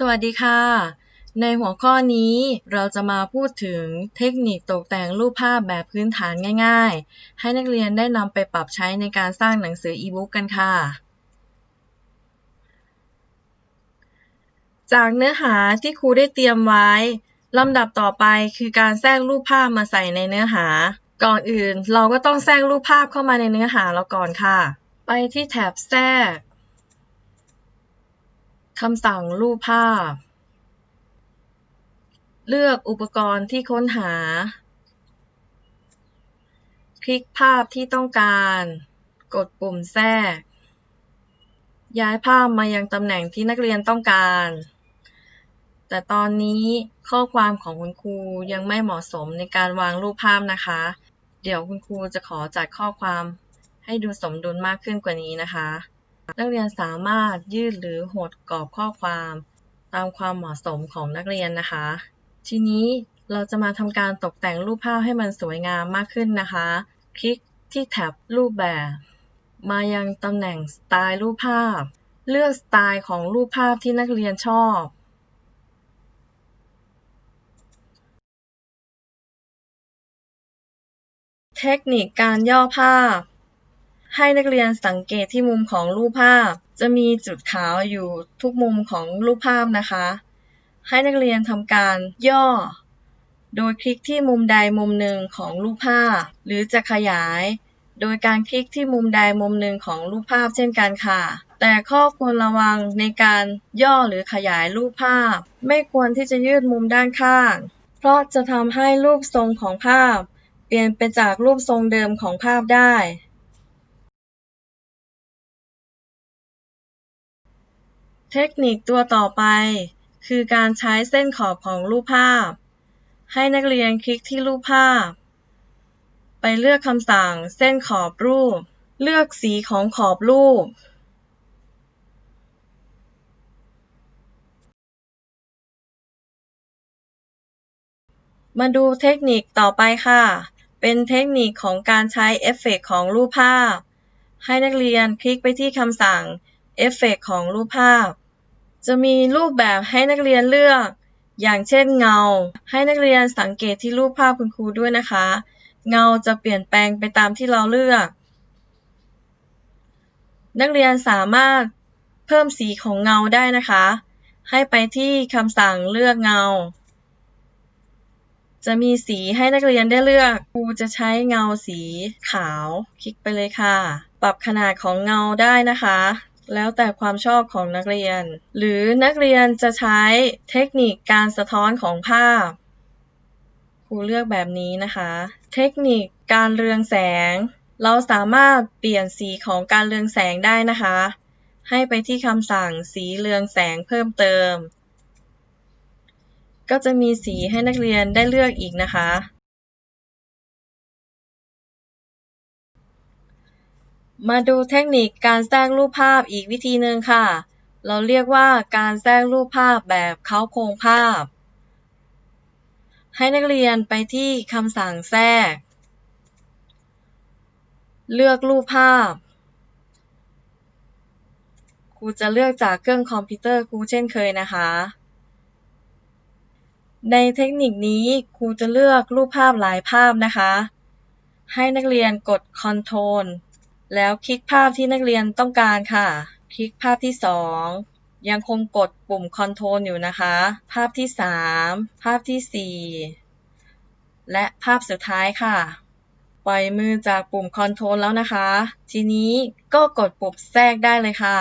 สวัสดีค่ะ ในหัวข้อนี้เราจะมาพูดถึงเทคนิคตกแต่งรูปภาพแบบพื้นฐานง่าย ๆ ให้นักเรียนได้นำไปปรับใช้ในการสร้างหนังสืออีบุ๊กกันค่ะ จากเนื้อหาที่ครูได้เตรียมไว้ลำดับต่อไปคือการแทรกรูปภาพมาใส่ในเนื้อหา ก่อนอื่นเราก็ต้องแทรกรูปภาพเข้ามาในเนื้อหาเราก่อนค่ะ ไปที่แถบแทรก คำสั่งรูปภาพ เลือกอุปกรณ์ที่ค้นหา คลิกภาพที่ต้องการ กดปุ่มแทรก ย้ายภาพมายังตำแหน่งที่นักเรียนต้องการ แต่ตอนนี้ข้อความของคุณครูยังไม่เหมาะสมในการวางรูปภาพนะคะ เดี๋ยวคุณครูจะขอจัดข้อความให้ดูสมดุลมากขึ้นกว่านี้นะคะ นักเรียนสามารถยืดหรือหดกรอบข้อความตามความเหมาะสมของนักเรียนนะคะ ทีนี้เราจะมาทำการตกแต่งรูปภาพให้มันสวยงามมากขึ้นนะคะ คลิกที่แท็บรูปแบบ มายังตำแหน่งสไตล์รูปภาพ เลือกสไตล์ของรูปภาพที่นักเรียนชอบ เทคนิคการย่อภาพ ให้นักเรียนสังเกตที่มุมของรูปภาพ จะมีจุดขาวอยู่ทุกมุมของรูปภาพนะคะ ให้นักเรียนทำการย่อ โดยคลิกที่มุมใดมุมหนึ่งของรูปภาพ หรือจะขยาย โดยการคลิกที่มุมใดมุมหนึ่งของรูปภาพเช่นกันค่ะ แต่ข้อควรระวังในการย่อหรือขยายรูปภาพ ไม่ควรที่จะยืดมุมด้านข้าง เพราะจะทำให้รูปทรงของภาพ เปลี่ยนไปจากรูปทรงเดิมของภาพได้ เทคนิคตัวต่อไป คือการใช้เส้นขอบของรูปภาพ ให้นักเรียนคลิกที่รูปภาพ ไปเลือกคำสั่งเส้นขอบรูป เลือกสีของขอบรูป มาดูเทคนิคต่อไปค่ะ เป็นเทคนิคของการใช้เอฟเฟกต์ของรูปภาพ ให้นักเรียนคลิกไปที่คำสั่งเอฟเฟกต์ของรูปภาพ จะมีรูปแบบให้นักเรียนเลือก อย่างเช่นเงา ให้นักเรียนสังเกตที่รูปภาพคุณครูด้วยนะคะ เงาจะเปลี่ยนแปลงไปตามที่เราเลือก นักเรียนสามารถเพิ่มสีของเงาได้นะคะ ให้ไปที่คำสั่งเลือกเงา จะมีสีให้นักเรียนได้เลือก ครูจะใช้เงาสีขาว คลิกไปเลยค่ะ ปรับขนาดของเงาได้นะคะ แล้วแต่ความชอบของนักเรียน หรือนักเรียนจะใช้เทคนิคการสะท้อนของภาพ ครูเลือกแบบนี้นะคะ เทคนิคการเรืองแสง เราสามารถเปลี่ยนสีของการเรืองแสงได้นะคะ ให้ไปที่คำสั่งสีเรืองแสงเพิ่มเติม ก็จะมีสีให้นักเรียนได้เลือกอีกนะคะ มาดูเทคนิคการแทรกรูปภาพอีกวิธีหนึ่งค่ะ เราเรียกว่าการแทรกรูปภาพแบบเค้าโครงภาพ ให้นักเรียนไปที่คำสั่งแทรก เลือกรูปภาพ ครูจะเลือกจากเครื่องคอมพิวเตอร์ครูเช่นเคยนะคะ ในเทคนิคนี้ครูจะเลือกรูปภาพหลายภาพนะคะ ให้นักเรียนกด Ctrl แล้วคลิกภาพที่นักเรียนต้องการค่ะ คลิกภาพที่ 2 ยังคงกดปุ่ม Ctrl อยู่นะคะ ภาพที่ 3 ภาพที่ 4 และภาพสุดท้ายค่ะ ปล่อยมือจากปุ่ม Ctrl แล้วนะคะ ทีนี้ก็กดปุ่มแทรกได้เลยค่ะ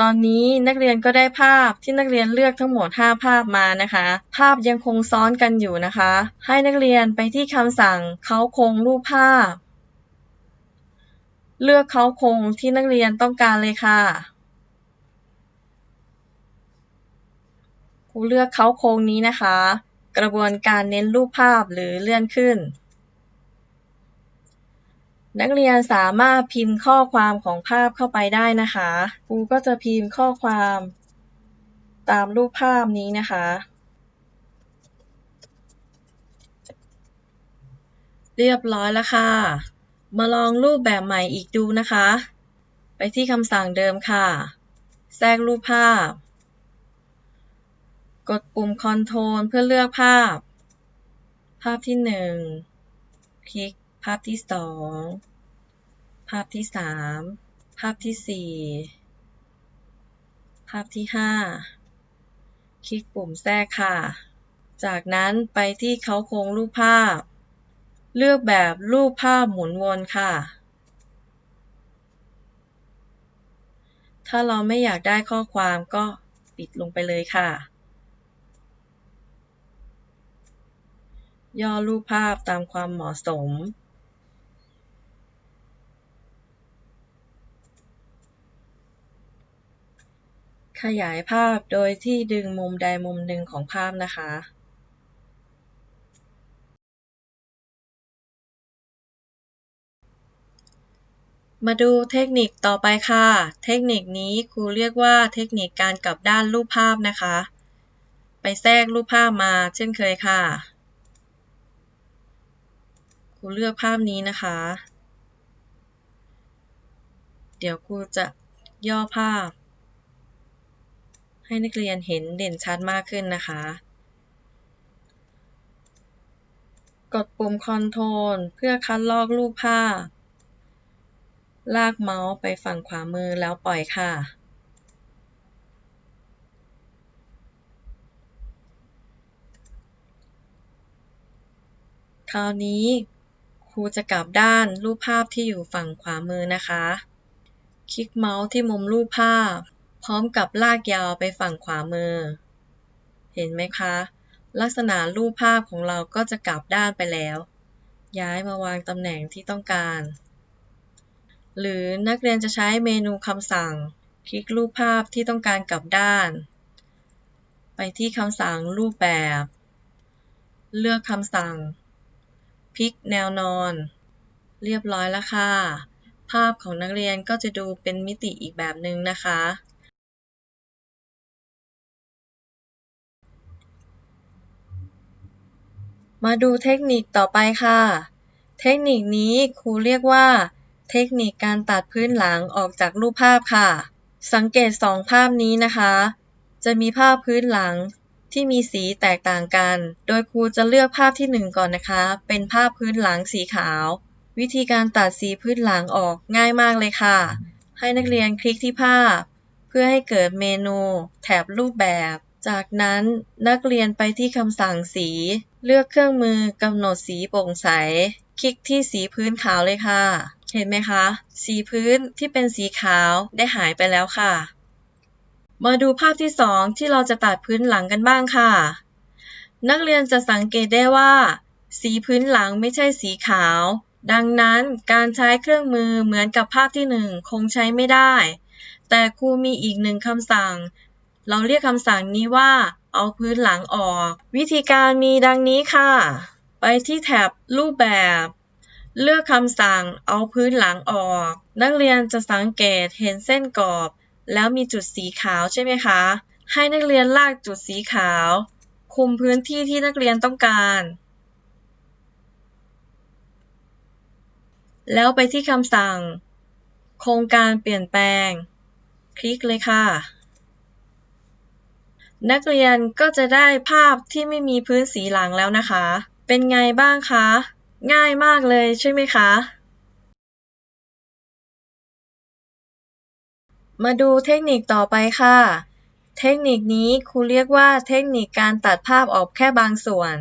ตอนนี้นักเรียนก็ได้ภาพที่นักเรียนเลือกทั้งหมด 5 ภาพมานะคะ ภาพยังคงซ้อนกันอยู่นะคะ ให้นักเรียนไปที่คำสั่งเค้าคงรูปภาพ เลือกเค้าโครงที่นักเรียนต้องการเลยค่ะ ครูเลือกเค้าโครงนี้นะคะ กระบวนการเน้นรูปภาพหรือเลื่อนขึ้น นักเรียนสามารถพิมพ์ข้อความของภาพเข้าไปได้นะคะ ครูก็จะพิมพ์ข้อความตามรูปภาพนี้นะคะ เรียบร้อยแล้วค่ะ มาลองรูปแบบใหม่อีกดูนะคะ ไปที่คำสั่งเดิมค่ะ แทรกรูปภาพ กดปุ่ม Ctrl เพื่อเลือกภาพ ภาพที่ 1 คลิก ภาพที่ 2 ภาพที่ 3 ภาพที่ 4 ภาพที่ 5 คลิกปุ่มแทรกค่ะ จากนั้นไปที่เขาโครงรูปภาพ เลือกแบบรูปภาพหมุนวนค่ะ ถ้าเราไม่อยากได้ข้อความก็ปิดลงไปเลยค่ะ ย่อรูปภาพตามความเหมาะสมขยายภาพโดยที่ดึงมุมใดมุมหนึ่งของภาพนะคะ มาดูเทคนิคต่อไปค่ะ เทคนิคนี้ครูเรียกว่าเทคนิคการกลับด้านรูปภาพนะคะ ไปแทรกรูปภาพมาเช่นเคยค่ะ ครูเลือกภาพนี้นะคะ เดี๋ยวครูจะย่อภาพ ให้นักเรียนเห็นเด่นชัดมากขึ้นนะคะ กดปุ่ม Ctrl เพื่อคัดลอกรูปภาพ ลากเมาส์ไปฝั่งขวามือแล้วปล่อยค่ะคราวนี้ครูจะกลับด้านรูปภาพที่อยู่ฝั่งขวามือนะคะ คลิกเมาส์ที่มุมรูปภาพ พร้อมกับลากยาวไปฝั่งขวามือ เห็นไหมคะ ลักษณะรูปภาพของเราก็จะกลับด้านไปแล้ว ย้ายมาวางตำแหน่งที่ต้องการ หรือนักเรียนจะใช้เมนูคำสั่ง คลิกรูปภาพที่ต้องการกลับด้าน ไปที่คำสั่งรูปแบบ เลือกคำสั่ง พลิกแนวนอน เรียบร้อยแล้วค่ะ ภาพของนักเรียนก็จะดูเป็นมิติอีกแบบหนึ่งนะคะ มาดูเทคนิคต่อไปค่ะ เทคนิคนี้ครูเรียกว่า เทคนิคการตัดพื้นหลังออกจากรูปภาพค่ะ สังเกตสองภาพนี้นะคะ จะมีภาพพื้นหลังที่มีสีแตกต่างกัน โดยครูจะเลือกภาพที่ 1 ก่อนนะคะ เป็นภาพพื้นหลังสีขาว วิธีการตัดสีพื้นหลังออกง่ายมากเลยค่ะ ให้นักเรียนคลิกที่ภาพ เพื่อให้เกิดเมนูแถบรูปแบบ จากนั้นนักเรียนไปที่คำสั่งสี เลือกเครื่องมือกำหนดสีโปร่งใส คลิกที่สีพื้นขาวเลยค่ะ เห็นไหมคะ สีพื้นที่เป็นสีขาวได้หายไปแล้วค่ะ มาดูภาพที่ 2 ที่เราจะตัดพื้นหลังกันบ้างค่ะ นักเรียนจะสังเกตได้ว่า สีพื้นหลังไม่ใช่สีขาว ดังนั้นการใช้เครื่องมือเหมือนกับภาพที่ 1 คงใช้ไม่ได้ แต่ครูมีอีกหนึ่งคำสั่ง เราเรียกคำสั่งนี้ว่า เอาพื้นหลังออก วิธีการมีดังนี้ค่ะ ไปที่แท็บรูปแบบ เลือกคำสั่งเอาพื้นหลังออก นักเรียนจะสังเกตเห็นเส้นกรอบ แล้วมีจุดสีขาวใช่ไหมคะ ให้นักเรียนลากจุดสีขาว คุมพื้นที่ที่นักเรียนต้องการ แล้วไปที่คำสั่ง โครงการเปลี่ยนแปลง คลิกเลยค่ะ นักเรียนก็จะได้ภาพที่ไม่มีพื้นสีหลังแล้วนะคะ เป็นไงบ้างคะ ง่ายมากเลยใช่ไหมคะ มาดูเทคนิคต่อไปค่ะ เทคนิคนี้ครูเรียกว่าเทคนิคการตัดภาพออกแค่บางส่วน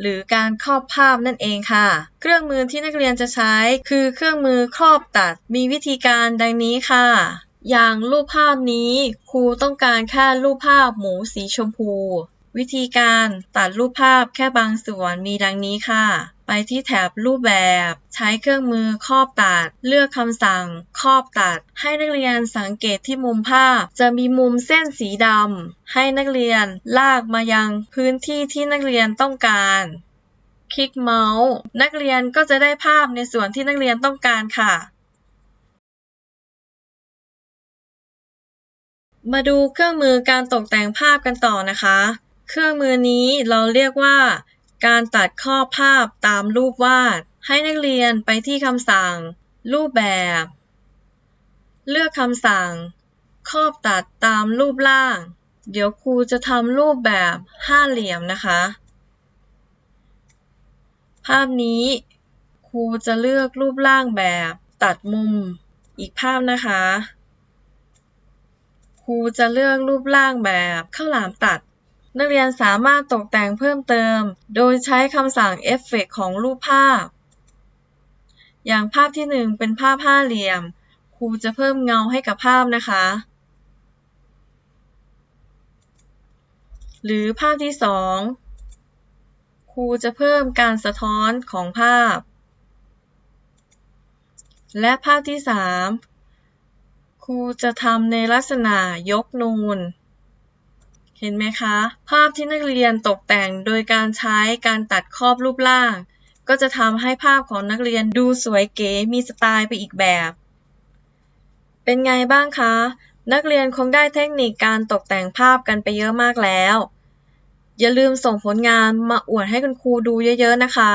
หรือการครอบภาพนั่นเองค่ะ เครื่องมือที่นักเรียนจะใช้คือเครื่องมือครอบตัด มีวิธีการดังนี้ค่ะ อย่างรูปภาพนี้ครูต้องการแค่รูปภาพหมูสีชมพู วิธีการตัดรูปภาพแค่บางส่วนมีดังนี้ค่ะ ไปที่แถบรูปแบบ ใช้เครื่องมือครอบตัด เลือกคำสั่ง ครอบตัด ให้นักเรียนสังเกตที่มุมภาพ จะมีมุมเส้นสีดำให้นักเรียนลากมายังพื้นที่ที่นักเรียนต้องการคลิกเมาส์นักเรียนก็จะได้ภาพในส่วนที่นักเรียนต้องการค่ะ มาดูเครื่องมือการตกแต่งภาพกันต่อนะคะ เครื่องมือนี้เราเรียกว่า การตัดข้อภาพตามรูปวาด ให้นักเรียนไปที่คำสั่ง รูปแบบ เลือกคำสั่ง ครอบตัดตามรูปร่าง เดี๋ยวครูจะทำรูปแบบห้าเหลี่ยมนะคะ ภาพนี้ครูจะเลือกรูปร่างแบบตัดมุม อีกภาพนะคะ ครูจะเลือกรูปร่างแบบข้าวหลามตัด นักเรียนสามารถตกแต่งเพิ่มเติม โดยใช้คำสั่งเอฟเฟกของรูปภาพ อย่างภาพที่หนึ่งเป็นภาพห้าเหลี่ยม ครูจะเพิ่มเงาให้กับภาพนะคะ หรือภาพที่สองครูจะเพิ่มการสะท้อนของภาพ และภาพที่สามครูจะทำในลักษณะยกนูน เห็นไหมคะ ภาพที่นักเรียนตกแต่งโดยการใช้การตัดครอบรูปร่าง ก็จะทำให้ภาพของนักเรียนดูสวยเก๋มีสไตล์ไปอีกแบบ เป็นไงบ้างคะ นักเรียนคงได้เทคนิคการตกแต่งภาพกันไปเยอะมากแล้ว อย่าลืมส่งผลงานมาอวดให้คุณครูดูเยอะๆนะคะ